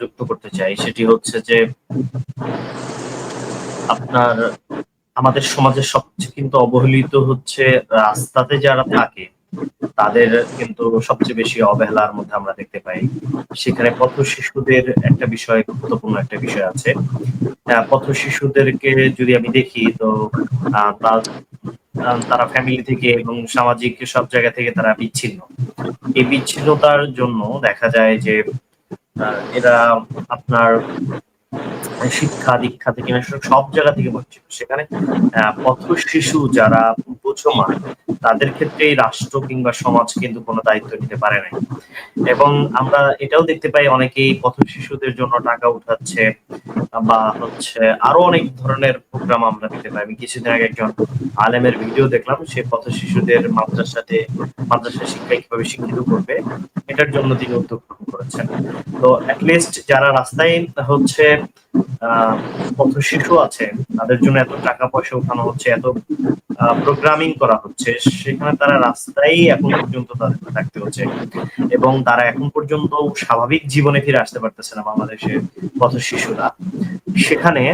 যুক্ত করতে চাই, সেটি হচ্ছে যে আপনার, আমাদের সমাজের সবচেয়ে কিন্তু অবহেলিত হচ্ছে রাস্তাতে যারা থাকে, তাদের কিন্তু সবচেয়ে বেশি অবহেলার মধ্যে আমরা দেখতে পাই। সেখানে পথ শিশুদের একটা বিষয়, গুরুত্বপূর্ণ একটা বিষয় আছে। পথ শিশুদেরকে যদি আমি দেখি, তো তারা ফ্যামিলি থেকে এবং সামাজিক সব জায়গা থেকে তারা বিচ্ছিন্ন। এই বিচ্ছিন্নতার জন্য দেখা যায় যে এরা আপনার শিক্ষা, দীক্ষা থেকে সব জায়গা থেকে বঞ্চিত সেখানে পথ শিশু যারা বোঝমান তাদের ক্ষেত্রে এই রাষ্ট্র কিংবা সমাজ কিন্তু কোনো দায়িত্ব নিতে পারে নাই। এবং আমরা এটাও দেখতে পাই অনেকেই পথ শিশুদের জন্য টাকা উঠাচ্ছে, বা হচ্ছে আরও অনেক ধরনের প্রোগ্রাম আমরা দেখতে পাই। আমি কিছুদিন আগে একজন আলেমের ভিডিও দেখলাম, সে পথ শিশুদের মাদ্রাসাতে মাদ্রাসা শিক্ষায় কীভাবে শিক্ষিত করবে, এটার জন্য তিনি উদ্যোগ গ্রহণ করেছেন। তো অ্যাটলিস্ট যারা রাস্তায় হচ্ছে পথ শিশু আছে তাদের জন্য এত টাকা পয়সা উঠানো হচ্ছে, এত প্রোগ্রামিং করা হচ্ছে, সেখানে তারা রাস্তায় এখন পর্যন্ত তাদের থাকতে হচ্ছে। এবং তারা এখন পর্যন্ত স্বাভাবিক জীবনে ফিরে আসতে পারতেছে না বাংলাদেশের পথ শিশুরা। সেখানে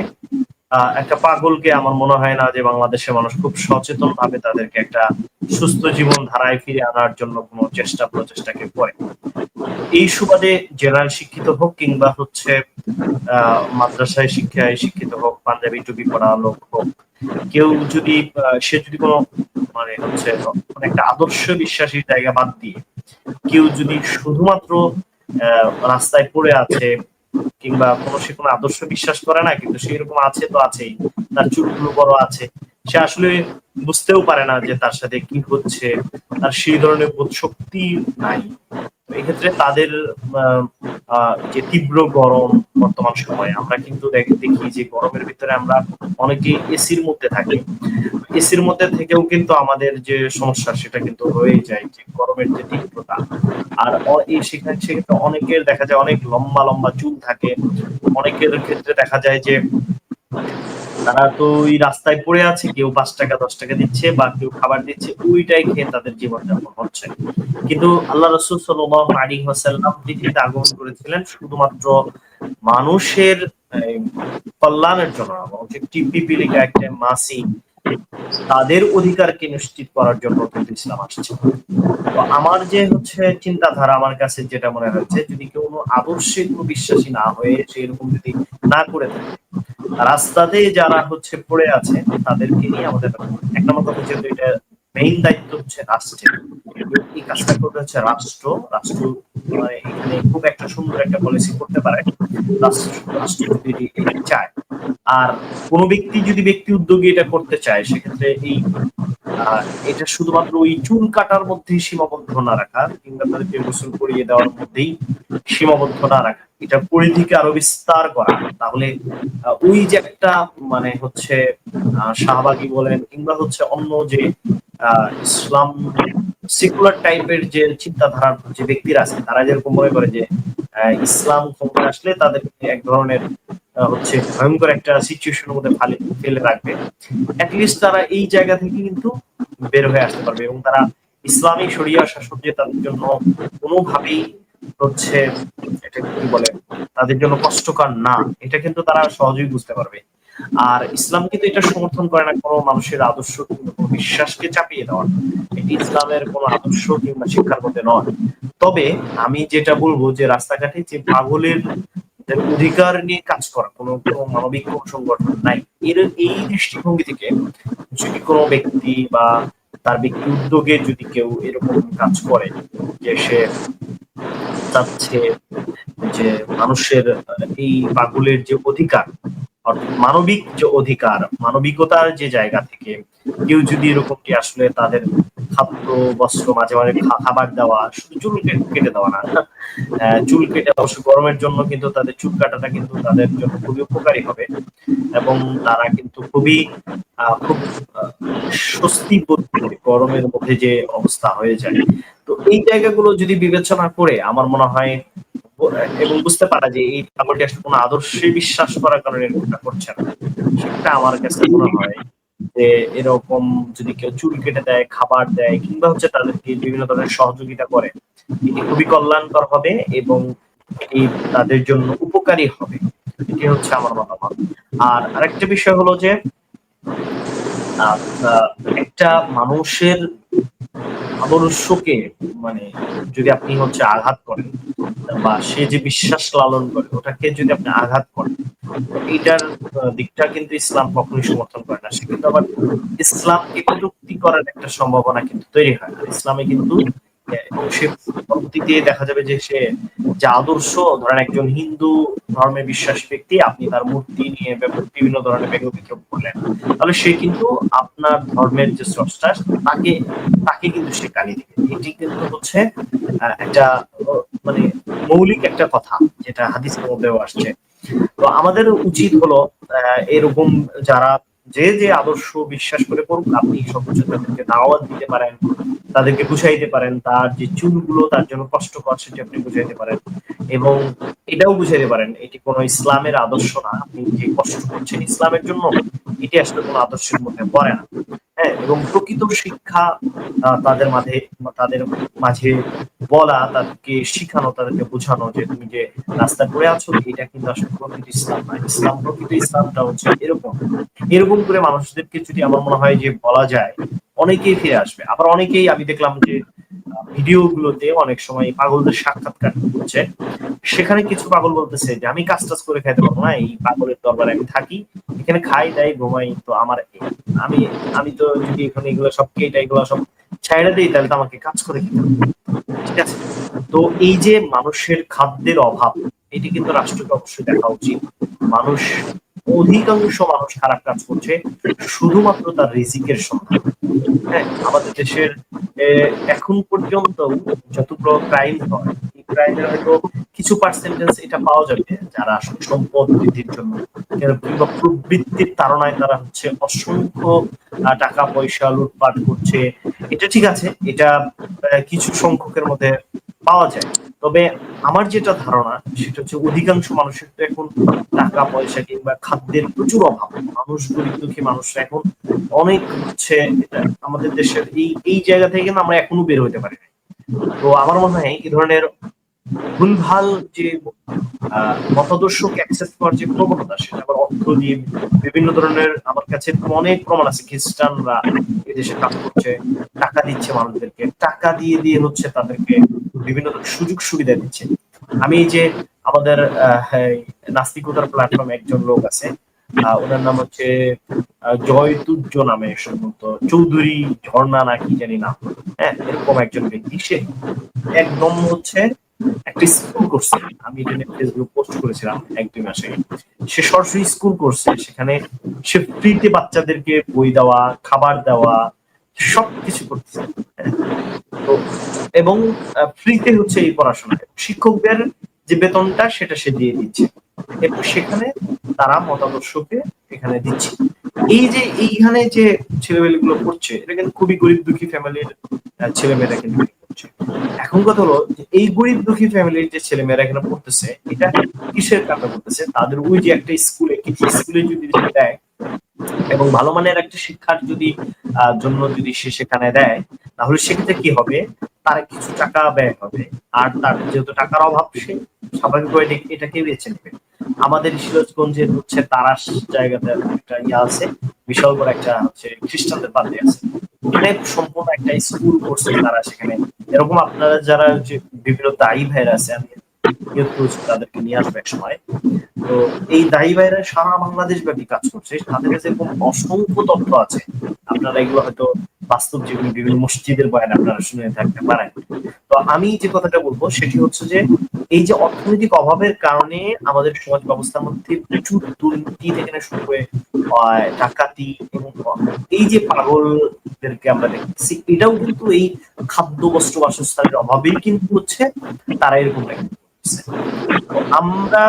একটা পাগলকে আমার মনে হয় না যে বাংলাদেশের মানুষ খুব সচেতন ভাবে তাদেরকে একটা সুস্থ জীবন ধারায় ফিরে আনার জন্য কোনো চেষ্টা, প্রচেষ্টাকে করে। এই সুবাদে জেনারেল শিক্ষিত হোক কিংবা হচ্ছে মাদ্রাসায় শিক্ষায় শিক্ষিত হোক, পাঞ্জাবি টুপি পড়া লোক হোক, কেউ যদি সে যদি কোনো মানে হচ্ছে একটা আদর্শ বিশ্বাসী জায়গা বাদ দিয়ে কেউ যদি শুধুমাত্র রাস্তায় পড়ে আছে কিংবা কোনো, সে কোনো আদর্শ বিশ্বাস করে না, কিন্তু সে এরকম আছে তো আছেই, তার চুলগুলো বড় আছে, সে আসলে বুঝতেও পারে না যে তার সাথে কি হচ্ছে, তার সেই ধরনের বোধ শক্তি নাই। এক্ষেত্রে তাদের যে তীব্র গরম বর্তমান সময়ে, আমরা কিন্তু দেখি যে গরমের ভিতরে আমরা অনেকে এসির মধ্যে থাকি। এসির মধ্যে থেকেও কিন্তু আমাদের যে সমস্যা, সেটা কিন্তু রয়ে যায় যে গরমের যে তীব্রতা। আর এই সেখানে, সেক্ষেত্রে অনেকের দেখা যায় অনেক লম্বা লম্বা চুল থাকে। অনেকের ক্ষেত্রে দেখা যায় যে তারা তো ওই রাস্তায় পড়ে আছে, কেউ পাঁচ টাকা, দশ টাকা দিচ্ছে বা কেউ খাবার দিচ্ছে, ওইটাই খেয়ে তাদের জীবনযাপন হচ্ছে। কিন্তু আল্লাহ রসুল সাল্লাল্লাহু আলাইহি ওয়াসাল্লাম পৃথিবীতে আগমন করেছিলেন শুধুমাত্র মানুষের কল্যাণের জন্য যে লেখা একটা মাসি, তাদের অধিকারকে নিশ্চিত করার জন্য কিন্তু ইসলাম আসছে। তো আমার যে হচ্ছে চিন্তাধারা, আমার কাছে যেটা মনে হচ্ছে, যদি কেউ আদর্শে কোনো বিশ্বাসী না হয়ে সে এরকম যদি না করে থাকে রাস্তাতে যারা হচ্ছে পড়ে আছে তাদেরকে নিয়ে আমাদের এক নম্বর কথা যেহেতু এটা মেইন দায়িত্ব হচ্ছে রাষ্ট্রের এই কাজটা করতে হচ্ছে রাষ্ট্র। রাষ্ট্র মানে এখানে খুব একটা সুন্দর একটা পলিসি করতে পারে। রাষ্ট্র যদি চায়। আর কোন ব্যক্তি যদি ব্যক্তি উদ্যোগে এটা করতে চায়, সেক্ষেত্রে এই এটা শুধুমাত্র ওই চুল কাটার মধ্যেই সীমাবদ্ধ না রাখা, কিংবা তাদেরকে গোসল করিয়ে দেওয়ার মধ্যেই সীমাবদ্ধ না রাখা। এটা পরিধিকে আরও বিস্তার করা। তাহলে ওই যে একটা মানে হচ্ছে শাহবাগী বলেন কিংবা হচ্ছে অন্য যে ইসলাম সেকুলার টাইপের যে চিন্তাধারার যে ব্যক্তিরা আছে তারা যেরকম মনে করে যে ইসলাম ক্ষমতা আসলে তাদের এক ধরনের হচ্ছে ভয়ঙ্কর একটা সিচুয়েশনের মধ্যে ফালে, ফেলে রাখবে। অ্যাটলিস্ট তারা এই জায়গা থেকে কিন্তু বের হয়ে আসতে পারবে এবং তারা ইসলামী শরিয়া শাসন যে তাদের জন্য কোনোভাবেই হচ্ছে কি বলে, তাদের জন্য কষ্টকর না, এটা কিন্তু তারা সহজেই বুঝতে পারবে। আর ইসলাম কিন্তু এটা সমর্থন করে না কোনো মানুষের আদর্শ কিংবা কোনো বিশ্বাসকে চাপিয়ে দেওয়া এটি ইসলামের কোনো আদর্শ কিংবা শিক্ষার মধ্যে নয়। তবে আমি যেটা বলব যে রাস্তাঘাটে যে পাগলের অধিকার নিয়ে কাজ করা, কোনো কোনো মানবিক কোনো সংগঠন নাই, এর এই দৃষ্টিভঙ্গি থেকে যদি কোনো ব্যক্তি বা তার ব্যক্তি উদ্যোগে যদি কেউ এরকম কাজ করে যে সে চাচ্ছে যে মানুষের এই পাগলের যে অধিকার মানবিক যে অধিকার, মানবিকতার যে জায়গা থেকে কেউ যদি এরকমটি আসলে তাদের খাদ্য বস্ত্র মাঝে মাঝে খাবার দেওয়া শুধু চুল কে- কেটে দেওয়া না আহ, চুল কেটে অবশ্য গরমের জন্য কিন্তু তাদের চুল কাটাটা কিন্তু তাদের জন্য খুবই উপকারী হবে এবং তারা কিন্তু খুবই খুব স্বস্তি বোধ করবে গরমের মধ্যে যে অবস্থা হয়ে যায়। তো এই জায়গাগুলো যদি বিবেচনা করে আমার মনে হয় এবং বুঝতে পারা যে এই পাগলটি আসলে কোনো আদর্শে বিশ্বাস করার কারণে এরকমটা করছে না। সেটা আমার কাছে মনে হয় যে এরকম যদি কেউ চুল কেটে দেয়, খাবার দেয় কিংবা হচ্ছে তাদেরকে বিভিন্ন ধরনের সহযোগিতা করে, এটি খুবই কল্যাণকর হবে এবং এটি তাদের জন্য উপকারী হবে। এটি হচ্ছে আমার মতামত। আর আরেকটা বিষয় হলো যে একটা মানুষের আদর্শকে মানে যদি আপনি হচ্ছে আঘাত করেন বা সে যে বিশ্বাস লালন করে, ওটাকে যদি আপনি আঘাত করেন এটার দিকটা কিন্তু ইসলাম কখনোই সমর্থন করে না। সে কিন্তু আবার ইসলামকে বিরক্তি করার একটা সম্ভাবনা কিন্তু তৈরি হয় না। ইসলামে কিন্তু এবং সে পরবর্তীতে দেখা যাবে যে সে যে আদর্শ, ধরেন একজন হিন্দু ধর্মে বিশ্বাসী ব্যক্তি, আপনি তার মূর্তি নিয়ে বিভিন্ন ধরনের ব্যঙ্গ বিক্ষোভ করলেন। তাহলে সে কিন্তু আপনার ধর্মের যে স্রষ্টা, তাকে তাকে কিন্তু সে গালি দিবে। এটি কিন্তু হচ্ছে একটা মানে মৌলিক একটা কথা যেটা হাদিসের মধ্যেও আসছে। তো আমাদের উচিত হলো এরকম যারা যে যে আদর্শ বিশ্বাস করে করুক, আপনি সর্বোচ্চ তাদেরকে দাওয়াত দিতে পারেন, তাদেরকে বুঝাইতে পারেন, তার যে চুলগুলো তার জন্য কষ্টকর সেটি আপনি বুঝাইতে পারেন এবং এটাও বুঝাইতে পারেন, এটি কোনো ইসলামের আদর্শ না, আপনি যে কষ্ট করছেন ইসলামের জন্য, এটি আসলে কোনো আদর্শের মধ্যে পড়ে না। হ্যাঁ এবং প্রকৃত শিক্ষা তাদের মাঝে তাদের মাঝে বলা, তাদেরকে শিখানো, তাদেরকে বোঝানো যে তুমি যে রাস্তা করে আছো, এটা কিন্তু আসলে প্রকৃত ইসলাম না। ইসলাম, প্রকৃত ইসলামটা হচ্ছে এরকম। এরকম করে মানুষদেরকে যদি আমার মনে হয় যে বলা যায়, অনেকেই ফিরে আসবে। আবার অনেকেই আমি দেখলাম যে ভিডিও গুলোতে অনেক সময় পাগলদের সাক্ষাৎকার হচ্ছে। সেখানে কিছু পাগল বলতেছে যে, আমি কাজ টাজ করে খাইতে পারব না, এই পাগলের দরবারে আমি থাকি, এখানে খাই দাই ঘুমাই, তো আমার আমি আমি তো যদি এখানে এগুলো সব কেটা, এগুলো সব ছাইড়া দিই, তাহলে তো আমাকে কাজ করে খেতে হবে। ঠিক আছে? তো এই যে মানুষের খাদ্যের অভাব, এটি কিন্তু রাষ্ট্রকে অবশ্যই দেখা উচিত। মানুষ, অধিকাংশ মানুষ খারাপ কাজ করছে, শুধুমাত্র তার রিজিকের সন্ধান হ্যাঁ আমাদের দেশের এখন পর্যন্ত যতগুলো ক্রাইম হয়, এই ক্রাইমের হয়তো কিছু পার্সেন্টেজ এটা পাওয়া যাবে, যারা আসলে সম্পদ বৃদ্ধির জন্য। কিংবা প্রবৃত্তির তারণায় তারা হচ্ছে অসংখ্য টাকা পয়সা লুটপাট করছে। এটা ঠিক আছে, এটা কিছু সংখ্যকের মধ্যে পাওয়া যায়। তবে আমার যেটা ধারণা সেটা হচ্ছে অধিকাংশ মানুষের তো এখন টাকা পয়সা কিংবা খাদ্যের প্রচুর অভাব। মানুষ গরিব দুঃখী মানুষরা এখন অনেক হচ্ছে আমাদের দেশের এই এই জায়গা থেকে কিন্তু আমরা এখনও বের হতে পারি। তো আমার মনে হয় এই ধরনের ভুলভাল যে আহ, মতাদর্শকে অ্যাক্সেস করার যে প্রবণতা সেটা আবার অর্থ দিয়ে বিভিন্ন ধরনের আমার কাছে অনেক প্রমাণ আছে। খ্রিস্টানরা এদেশে কাজ করছে টাকা দিচ্ছে মানুষদেরকে। টাকা দিয়ে দিয়ে হচ্ছে তাদেরকে বিভিন্ন সুযোগ সুবিধা দিচ্ছে। আমি যে আমাদের নাস্তিকতার প্ল্যাটফর্মে একজন লোক আছে ওনার নাম হচ্ছে জয়তুর্য নামে সম্ভবত। চৌধুরী ঝর্ণা না কি জানি না। হ্যাঁ এরকম একজন ব্যক্তি। সে একদম হচ্ছে একটা স্কুল করছে। আমি এটা নিয়ে ফেসবুক পোস্ট করেছিলাম, এক দুই মাস। সে সরাসরি স্কুল করছে। সেখানে সে ফ্রিতে বাচ্চাদেরকে বই দেওয়া, খাবার দেওয়া সবকিছু করতেছে। তো এবং ফ্রিতে হচ্ছে এই পড়াশোনা। শিক্ষকদের যে বেতনটা, সেটা সে দিয়ে দিচ্ছে। এবং সেখানে তারা মতাদর্শকে এখানে দিচ্ছে। এই যে এইখানে যে ছেলেমেয়েগুলো পড়ছে এটা কিন্তু খুবই গরিব দুঃখী ফ্যামিলির ছেলেমেয়েরা কিন্তু এখন কথা হলো এই গরিব দুঃখী ফ্যামিলির যে ছেলেমেয়েরা এখানে পড়তেছে, এটা কিসের কারণে পড়তেছে? তাদের ওই যে একটা স্কুলে কিছু স্কুলে যদি দেয় এবং ভালো মানের একটা শিক্ষার যদি জন্য যদি সে সেখানে দেয়, তাহলে সেক্ষেত্রে কি হবে? তার কিছু টাকা ব্যয় হবে। আর তার যেহেতু টাকার অভাব, সে স্বাভাবিকভাবে এটাকে বেছে নেবে। আমাদের সিরাজগঞ্জের হচ্ছে তারাস জায়গাতে একটা ইয়ে আছে, বিশাল বড় একটা হচ্ছে খ্রিস্টানদের পাল্টে আছে। এখানে সম্পূর্ণ একটা স্কুল করছে তারা সেখানে। এরকম আপনারা যারা বিভিন্ন দায়ী ভাইরা আছে, আমি তাদেরকে নিয়ে আসবে এক সময়। তো এই দায়ী ভাইরা সারা বাংলাদেশ ব্যাপী কাজ করছে। তাদের কাছে এরকম অসংখ্য তথ্য আছে। আপনারা এগুলো হয়তো বাস্তব জীবনে বিভিন্ন মসজিদের বয়ান আপনারা শুনে থাকতে পারেন। তো আমি যে কথাটা বলব সেটি হচ্ছে যে এই যে অর্থনৈতিক অভাবের কারণে আমাদের সমাজ ব্যবস্থার মধ্যে প্রচুর দুর্নীতি থেকে শুরু আহ, ডাকাতি এবং এই যে পাগলদেরকে আমরা দেখছি এটাও কিন্তু এই খাদ্য বস্ত্র বাসস্থানের অভাবেই কিন্তু হচ্ছে তারা এরকম তো আমরা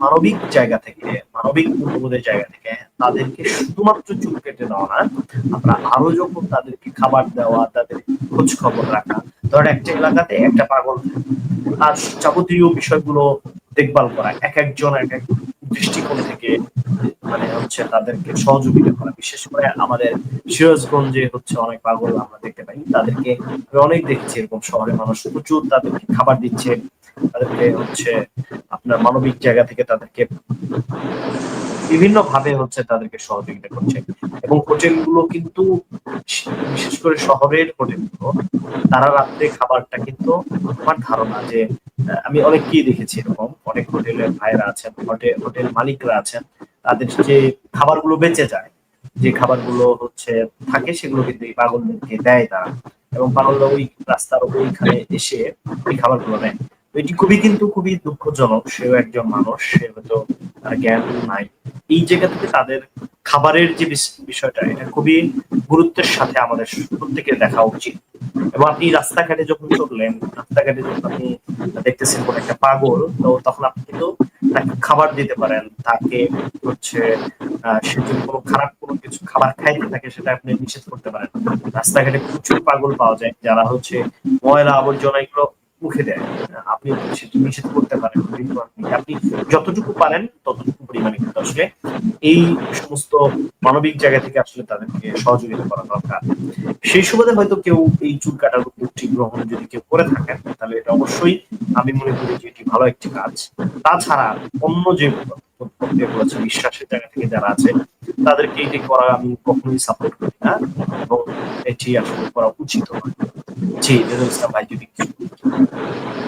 মানবিক জায়গা থেকে, মানবিক মূল্যবোধের জায়গা থেকে তাদেরকে শুধুমাত্র চুল কেটে দেওয়া না, আমরা আরও যখন তাদেরকে খাবার দেওয়া, তাদের খোঁজ খবর রাখা ধর একটা এলাকাতে একটা পাগল আর যাবতীয় বিষয়গুলো দেখভাল করা, এক একজন এক এক দৃষ্টিকোণ থেকে মানে হচ্ছে তাদেরকে সহযোগিতা করা, বিশেষ করে আমাদের সিরাজগঞ্জে হচ্ছে অনেক পাগল আমরা দেখতে পাই, তাদেরকে অনেক দেখছি এরকম শহরে মানুষ প্রচুর তাদেরকে খাবার দিচ্ছে তাদেরকে হচ্ছে আপনার মানবিক জায়গা থেকে তাদেরকে বিভিন্ন ভাবে হচ্ছে তাদেরকে সহযোগিতা করছে। এবং হোটেলগুলো কিন্তু বিশেষ করে শহরের হোটেলগুলো, তারা রাত্রে খাবারটা কিন্তু আমার ধারণা যে আমি অনেককেই দেখেছি এরকম, অনেক হোটেলের ভাইরা আছেন হোটেল হোটেল মালিকরা আছেন, তাদের যে খাবারগুলো বেঁচে যায়, যে খাবারগুলো হচ্ছে থাকে সেগুলো কিন্তু এই পাগলদেরকে দেয় তারা। এবং পাগলরা ওই রাস্তার ওইখানে এসে ওই খাবারগুলো নেয়। এটি খুবই কিন্তু খুবই দুঃখজনক, সেও একজন মানুষ সে হয়তো জ্ঞান নাই। এই জায়গা থেকে তাদের খাবারের যে বিষয়টা, এটা খুবই গুরুত্বের সাথে আমাদের প্রত্যেকের দেখা উচিত। এবং আপনি রাস্তাঘাটে যখন চললেন রাস্তাঘাটে যখন আপনি দেখতেছেন কোন একটা পাগল, তো তখন আপনি কিন্তু তাকে খাবার দিতে পারেন। তাকে হচ্ছে সে যদি কোনো খারাপ কোনো কিছু খাবার খাইতে থাকে, সেটা আপনি নিষেধ করতে পারেন। রাস্তাঘাটে প্রচুর পাগল পাওয়া যায়, যারা হচ্ছে ময়লা আবর্জনা এগুলো মুখে দেয়। আপনি সেটা নিষেধ করতে পারেন আপনি যতটুকু পারেন ততটুকু পরিমাণে কিন্তু আসলে এই সমস্ত মানবিক জায়গা থেকে আসলে তাদেরকে সহযোগিতা করা দরকার। সেই সুবাদে হয়তো কেউ এই চুল কাটার উদ্যোগটি গ্রহণ যদি কেউ করে থাকেন, তাহলে এটা অবশ্যই আমি মনে করি যে এটি ভালো একটি কাজ। তাছাড়া অন্য যে প্রক্রিয়াগুলো বিশ্বাসের জায়গা থেকে যারা আছে, তাদেরকে এটি করা আমি কখনোই সাপোর্ট করি না এবং এটি আসলে করা উচিত জি ইসলাম ভাই যদি